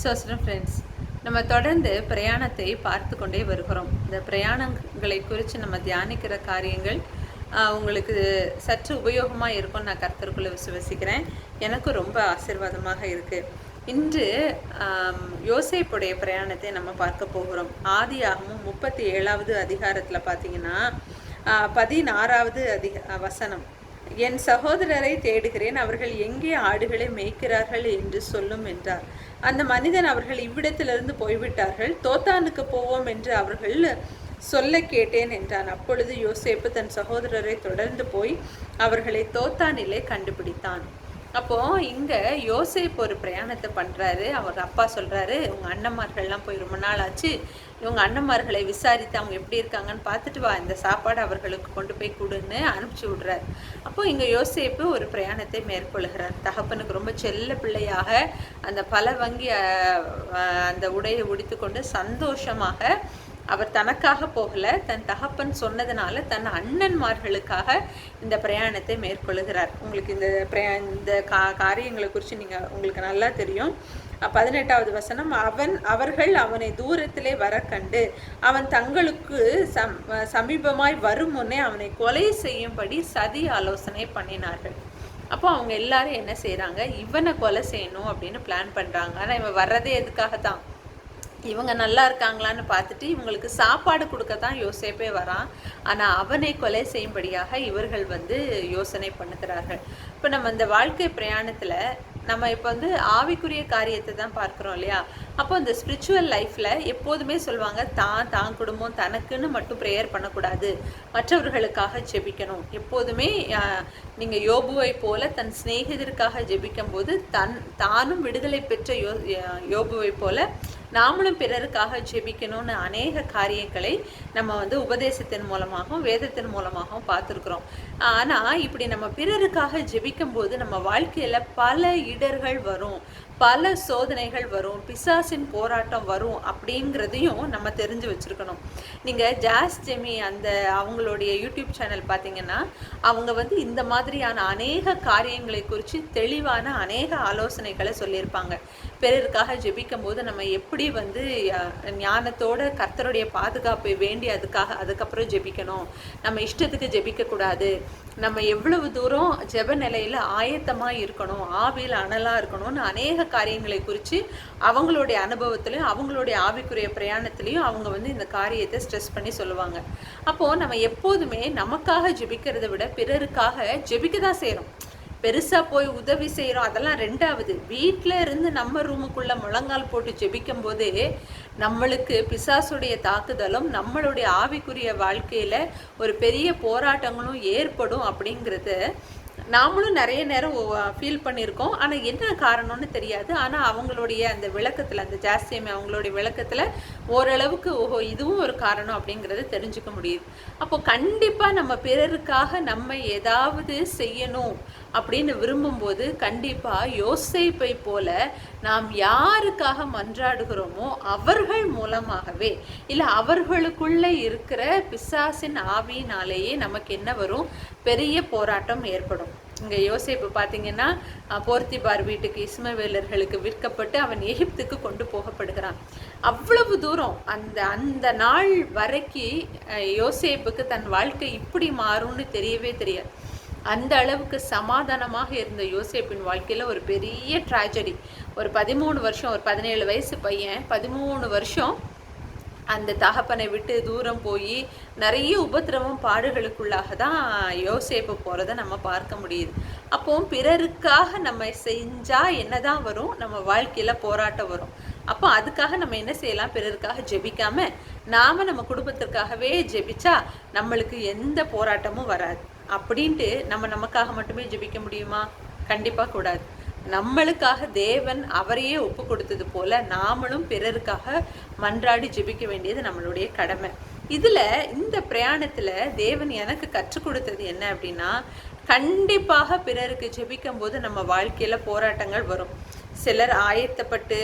சோஸ்டம் friends நம்ம தொடர்ந்து பிரயாணத்தை பார்த்து கொண்டே வருகிறோம். இந்த பிரயாணங்களை குறித்து நம்ம தியானிக்கிற காரியங்கள் உங்களுக்கு சற்று உபயோகமாக இருக்கும்னு நான் கருத்தருக்குள்ளே விசுவசிக்கிறேன். எனக்கு ரொம்ப ஆசீர்வாதமாக இருக்குது இன்று யோசைப்புடைய பிரயாணத்தை நம்ம பார்க்க போகிறோம். ஆதியாகமும் முப்பத்தி ஏழாவது அதிகாரத்தில் பார்த்தீங்கன்னா பதினாறாவது அதிக வசனம். என் சகோதரரை தேடுகிறேன் அவர்கள் எங்கே ஆடுகளை மேய்க்கிறார்கள் என்று சொல்லும் என்றார். அந்த மனிதன் அவர்கள் இவ்விடத்திலிருந்து போய்விட்டார்கள். தோத்தானுக்கு போவோம் என்று அவர்கள் சொல்ல கேட்டேன் என்றான். அப்பொழுது யோசேப்பு தன் சகோதரரை தொடர்ந்து போய் அவர்களை தோத்தானிலே கண்டுபிடித்தான். அப்போது இங்கே யோசேப் ஒரு பிரயாணத்தை பண்ணுறாரு அவர் அப்பா சொல்கிறாரு உங்கள் அண்ணன்மார்கள்லாம் போய் ரொம்ப நாள் ஆச்சு. இவங்க அண்ணன்மார்களை விசாரித்து அவங்க எப்படி இருக்காங்கன்னு பார்த்துட்டு வா. இந்த சாப்பாடு அவர்களுக்கு கொண்டு போய் கொடுன்னு அனுப்பிச்சி விடுறாரு. அப்போது இங்கே யோசேப்பு ஒரு பிரயாணத்தை மேற்கொள்கிறார். தகப்பனுக்கு ரொம்ப செல்ல பிள்ளையாக அந்த பல வங்கி அந்த உடையை உடித்துக்கொண்டு சந்தோஷமாக அவர் தனக்காக போகல தன் தகப்பன் சொன்னதுனால தன் அண்ணன்மார்களுக்காக இந்த பிரயாணத்தை மேற்கொள்கிறார். உங்களுக்கு இந்த பிரயா இந்த கா காரியங்களை குறித்து நீங்கள் உங்களுக்கு நல்லா தெரியும். பதினெட்டாவது வசனம் அவன் அவர்கள் அவனை தூரத்திலே வர கண்டு அவன் தங்களுக்கு சம் சமீபமாய் வரும் முன்னே அவனை கொலை செய்யும்படி சதி ஆலோசனை பண்ணினார்கள். அப்போ அவங்க எல்லாரும் என்ன செய்கிறாங்க இவனை கொலை செய்யணும் அப்படின்னு பிளான் பண்ணுறாங்க ஆனால் இவன் வர்றதே எதுக்காக தான் இவங்க நல்லா இருக்காங்களான்னு பார்த்துட்டு இவங்களுக்கு சாப்பாடு கொடுக்க தான் யோசேப்பே வரான். ஆனால் அவனை கொலை செய்யும்படியாக இவர்கள் வந்து யோசனை பண்ணுகிறார்கள். இப்போ நம்ம இந்த வாழ்க்கை பிரயாணத்தில் நம்ம இப்போ வந்து ஆவிக்குரிய காரியத்தை தான் பார்க்குறோம் இல்லையா? அப்போ இந்த ஸ்பிரிச்சுவல் லைஃப்பில் எப்போதுமே சொல்லுவாங்க தான் தான் குடும்பம் தனக்குன்னு மட்டும் ப்ரேயர் பண்ணக்கூடாது. மற்றவர்களுக்காக ஜெபிக்கணும். எப்போதுமே நீங்கள் யோபுவை போல தன் சிநேகிதருக்காக ஜெபிக்கும் போது தன் தானும் விடுதலை பெற்ற யோ யோபுவை போல நாமளும் பிறருக்காக ஜெபிக்கணும்னு அநேக காரியங்களை நம்ம வந்து உபதேசத்தின் மூலமாகவும் வேதத்தின் மூலமாகவும் பார்த்துருக்குறோம். ஆனால் இப்படி நம்ம பிறருக்காக ஜெபிக்கும் போது நம்ம வாழ்க்கையில் பல இடர்கள் வரும். பல சோதனைகள் வரும் பிசாசின் போராட்டம் வரும் அப்படிங்கிறதையும் நம்ம தெரிஞ்சு வச்சுருக்கணும். நீங்கள் ஜாஸ் ஜெமி அந்த அவங்களுடைய யூடியூப் சேனல் பார்த்தீங்கன்னா அவங்க வந்து இந்த மாதிரியான அநேக காரியங்களை குறித்து தெளிவான அநேக ஆலோசனைகளை சொல்லியிருப்பாங்க. பிறருக்காக ஜெபிக்கும் போது நம்ம எப்படி வந்து ஞானத்தோட கர்த்தருடைய பாதுகாப்பை வேண்டி அதுக்காக அதுக்கப்புறம் ஜெபிக்கணும். நம்ம இஷ்டத்துக்கு ஜெபிக்கக்கூடாது. நம்ம எவ்வளவு தூரம் ஜெப நிலையில் ஆயத்தமாக இருக்கணும் ஆவியில் அனலாக இருக்கணும்னு அநேக காரியங்களை குறித்து அவங்களுடைய அனுபவத்திலையும் அவங்களுடைய ஆவிக்குரிய பிரயாணத்திலையும் அவங்க வந்து இந்த காரியத்தை ஸ்ட்ரெஸ் பண்ணி சொல்லுவாங்க. அப்போது நம்ம எப்போதுமே நமக்காக ஜெபிக்கிறத விட பிறருக்காக ஜெபிக்க தான் செய்கிறோம் பெருசாக போய் உதவி செய்கிறோம் அதெல்லாம் ரெண்டாவது. வீட்டில் இருந்து நம்ம ரூமுக்குள்ளே முழங்கால் போட்டு ஜெபிக்கும் போதே நம்மளுக்கு பிசாசுடைய தாக்குதலும் நம்மளுடைய ஆவிக்குரிய வாழ்க்கையில் ஒரு பெரிய போராட்டங்களும் ஏற்படும் அப்படிங்கிறத நாமளும் நிறைய நேரம் ஃபீல் பண்ணியிருக்கோம். ஆனால் என்ன காரணம்னு தெரியாது. ஆனால் அவங்களுடைய அந்த விளக்கத்தில் அந்த ஜாஸ்தியம் அவங்களுடைய விளக்கத்தில் ஓரளவுக்கு ஓஹோ இதுவும் ஒரு காரணம் அப்படிங்கிறத தெரிஞ்சுக்க முடியுது. அப்போ கண்டிப்பாக நம்ம பிறருக்காக நம்ம ஏதாவது செய்யணும் அப்படின்னு விரும்பும்போது கண்டிப்பாக யோசிப்பை போல நாம் யாருக்காக மன்றாடுகிறோமோ அவர்கள் மூலமாகவே இல்லை அவர்களுக்குள்ளே இருக்கிற பிசாசின் ஆவியினாலேயே நமக்கு என்ன வரும்? பெரிய போராட்டம் ஏற்படும். இங்கே யோசிப்பு பார்த்தீங்கன்னா போர்த்திபார் வீட்டுக்கு இஸ்மவேலர்களுக்கு விற்கப்பட்டு அவன் எகிப்துக்கு கொண்டு போகப்படுகிறான். அவ்வளவு தூரம் அந்த அந்த நாள் வரைக்கும் யோசேப்புக்கு தன் வாழ்க்கை இப்படி மாறும்னு தெரியவே தெரியாது. அந்த அளவுக்கு சமாதானமாக இருந்த யோசேப்பின் வாழ்க்கையில் ஒரு பெரிய ட்ராஜடி ஒரு பதிமூணு வருஷம் ஒரு பதினேழு வயசு பையன் பதிமூணு வருஷம் அந்த தகப்பனை விட்டு தூரம் போய் நிறைய உபத்திரவம் பாடுகளுக்குள்ளாக தான் யோசேப்பு போகிறத நம்ம பார்க்க முடியுது. அப்போ பிறருக்காக நம்ம செஞ்சால் என்ன தான் வரும்? நம்ம வாழ்க்கையில் போராட்டம் வரும். அப்போ அதுக்காக நம்ம என்ன செய்யலாம்? பிறருக்காக ஜெபிக்காம நாம் நம்ம குடும்பத்திற்காகவே ஜெபிச்சா நம்மளுக்கு எந்த போராட்டமும் வராது. அப்படின்ட்டு நம்ம நமக்காக மட்டுமே ஜெபிக்க முடியுமா? கண்டிப்பாக கூடாது. நம்மளுக்காக தேவன் அவரையே ஒப்பு கொடுத்தது போல நாமளும் பிறருக்காக மன்றாடி ஜெபிக்க வேண்டியது நம்மளுடைய கடமை. இதுல இந்த பிரயாணத்துல தேவன் எனக்கு கற்றுக் கொடுத்தது என்ன அப்படின்னா கண்டிப்பாக பிறருக்கு ஜெபிக்கும் போது நம்ம வாழ்க்கையில போராட்டங்கள் வரும். சிலர் ஆயத்தப்பட்டு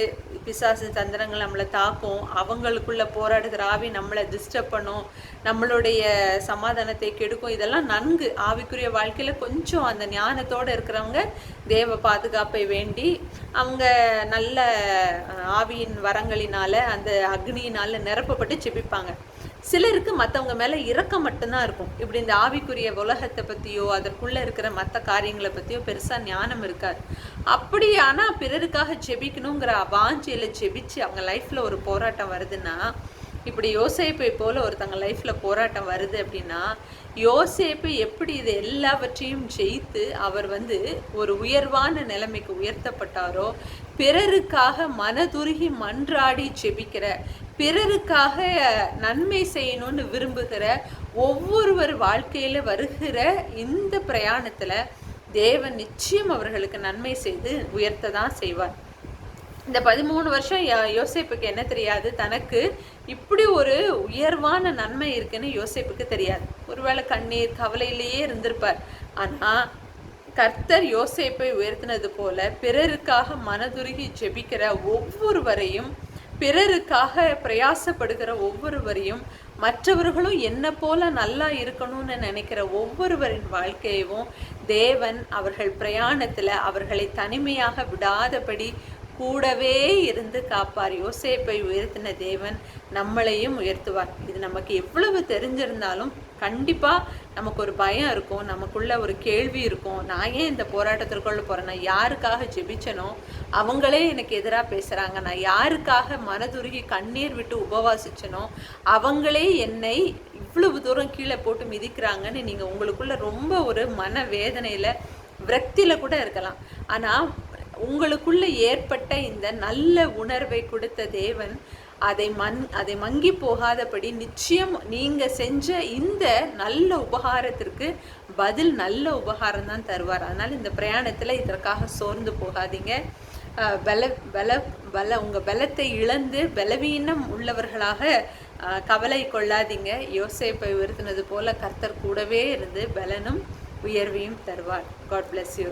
பிசாசு தந்திரங்கள் நம்மளை தாக்கும். அவங்களுக்குள்ள போராடுகிற ஆவி நம்மளை டிஸ்டர்ப் பண்ணும். நம்மளுடைய சமாதானத்தை கெடுக்கும். இதெல்லாம் நன்கு ஆவிக்குரிய வாழ்க்கையில் கொஞ்சம் அந்த ஞானத்தோட இருக்கிறவங்க தேவ பாதுகாப்பை வேண்டி அவங்க நல்ல ஆவியின் வரங்களினால அந்த அக்னியினால நிரப்பப்பட்டு செபிப்பாங்க சிலருக்கு மற்றவங்க மேலே இரக்கம் மட்டும்தான் இருக்கும். இப்படி இந்த ஆவிக்குரிய உலகத்தை பற்றியோ அதற்குள்ளே இருக்கிற மற்ற காரியங்களை பற்றியோ பெருசாக ஞானம் இருக்காது. அப்படி பிறருக்காக ஜெபிக்கணுங்கிற வாஞ்சியில் ஜெபிச்சு அவங்க லைஃப்பில் ஒரு போராட்டம் வருதுன்னா இப்படி யோசிப்பை போல ஒருத்தங்க லைஃப்பில் போராட்டம் வருது அப்படின்னா யோசேப்பு எப்படி இது எல்லாவற்றையும் ஜெயித்து அவர் வந்து ஒரு உயர்வான நிலைமைக்கு உயர்த்தப்பட்டாரோ பிறருக்காக மனதுருகி மன்றாடி செபிக்கிற பிறருக்காக நன்மை செய்யணும்னு விரும்புகிற ஒவ்வொருவர் வாழ்க்கையில் வருகிற இந்த பிரயாணத்தில் தேவன் நிச்சயம் அவர்களுக்கு நன்மை செய்து உயர்த்த தான் செய்வார். இந்த பதிமூணு வருஷம் யோசிப்புக்கு யோசேப்புக்கு என்ன தெரியாது? தனக்கு இப்படி ஒரு உயர்வான நன்மை இருக்குன்னு யோசேப்புக்கு தெரியாது. ஒருவேளை கண்ணீர் கவலையிலேயே இருந்திருப்பார். ஆனால் கர்த்தர் யோசேப்பை உயர்த்தினது போல பிறருக்காக மனதுருகி ஜெபிக்கிற ஒவ்வொருவரையும் பிறருக்காக பிரயாசப்படுகிற ஒவ்வொருவரையும் மற்றவர்களும் என்ன போல நல்லா இருக்கணும்னு நினைக்கிற ஒவ்வொருவரின் வாழ்க்கையவும் தேவன் அவர்கள் பிரயாணத்தில் அவர்களை தனிமையாக விடாதபடி கூடவே இருந்து காப்பார். யோசேப்பை உயர்த்தின தேவன் நம்மளையும் உயர்த்துவார். இது நமக்கு எவ்வளவு தெரிஞ்சிருந்தாலும் கண்டிப்பாக நமக்கு ஒரு பயம் இருக்கும். நமக்குள்ள ஒரு கேள்வி இருக்கும். நான் ஏன் இந்த போராட்டத்திற்குள்ள போகிறேன்னா நான் யாருக்காக ஜெபிச்சனோ அவங்களே எனக்கு எதிராக பேசுகிறாங்க நான் யாருக்காக மனதுருகி கண்ணீர் விட்டு உபவாசிச்சனோ அவங்களே என்னை இவ்வளவு தூரம் கீழே போட்டு மிதிக்கிறாங்கன்னு நீங்கள் உங்களுக்குள்ள ரொம்ப ஒரு மன வேதனையில் விரக்தியில் கூட இருக்கலாம். ஆனால் உங்களுக்குள்ள ஏற்பட்ட இந்த நல்ல உணர்வை கொடுத்த தேவன் அதை மண் அதை மங்கி போகாதபடி நிச்சயம் நீங்க செஞ்ச இந்த நல்ல உபகாரத்திற்கு பதில் நல்ல உபகாரம் தான் தருவார். அதனால இந்த பிரயாணத்துல இதற்காக சோர்ந்து போகாதீங்க. பல பல பல உங்க பலத்தை இழந்து பலவீனம் உள்ளவர்களாக கவலை கொள்ளாதீங்க. யோசேப்பை உயர்த்தினது போல கர்த்தர் கூடவே இருந்து பலனும் உயர்வையும் தருவார். God bless you